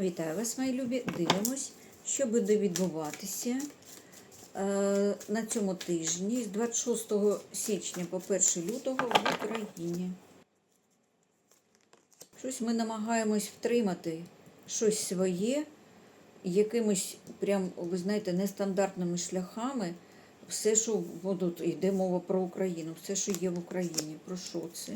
Вітаю вас, мої любі. Дивимось, що буде відбуватися е, на цьому тижні з 26 січня по 1 лютого в Україні. Щось ми намагаємось втримати щось своє, якимись, прям, ви знаєте, нестандартними шляхами. Все, що будуть, йде мова про Україну, все, що є в Україні. Про що це?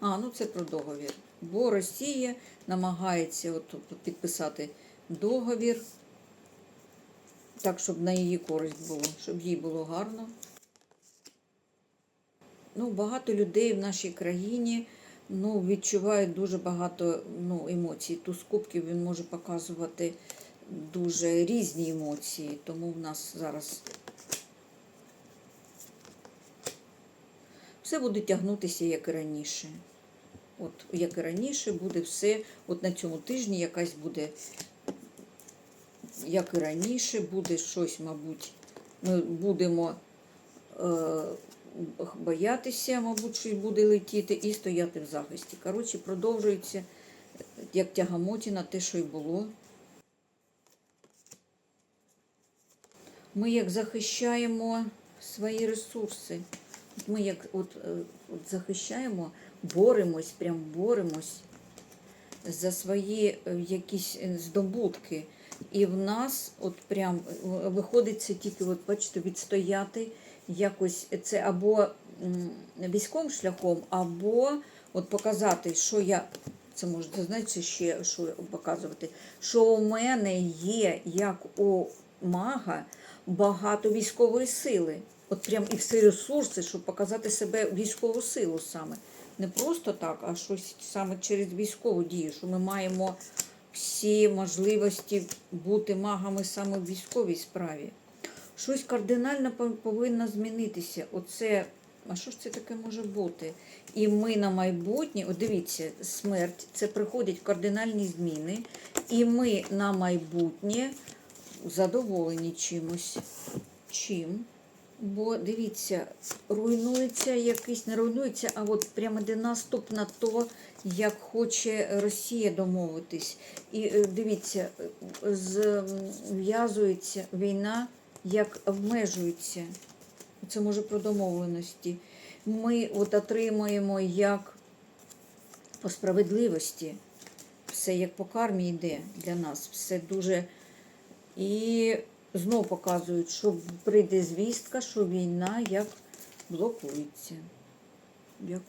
А, ну це про договір. Бо Росія намагається от підписати договір, так, щоб на її користь було, щоб їй було гарно. Ну, багато людей в нашій країні ну, відчувають дуже багато ну, емоцій. Туз кубків він може показувати дуже різні емоції, тому в нас зараз все буде тягнутися як і раніше. От, як і раніше, буде все, от на цьому тижні якась буде, як і раніше, буде щось, мабуть, ми будемо е, боятися, мабуть, щось буде летіти і стояти в захисті. Коротше, продовжується, як тягамотіна, те, що й було. Ми як захищаємо свої ресурси. Ми як от, е, от захищаємо, боремось, прям боремось за свої е, якісь е, здобутки. І в нас от прям виходить це тільки, от бачите, відстояти якось це або військовим шляхом, або от показати, що я. Це можете знаєте, ще що показувати, що у мене є, як у мага, багато військової сили. От прям і всі ресурси, щоб показати себе військову силу саме. Не просто так, а щось саме через військову дію, що ми маємо всі можливості бути магами саме в військовій справі. Щось кардинально повинно змінитися. Оце, а що ж це таке може бути? І ми на майбутнє, от дивіться, смерть, це приходять кардинальні зміни, і ми на майбутнє задоволені чимось. Чим? Бо дивіться, руйнується якийсь, не руйнується, а от прямо де наступ на то, як хоче Росія домовитись. І е, дивіться, е, зв'язується війна, як обмежується. Це може про домовленості. Ми от отримуємо як по справедливості. Все як по кармі йде для нас. Все дуже. І знов показують, що прийде звістка, що війна як блокується.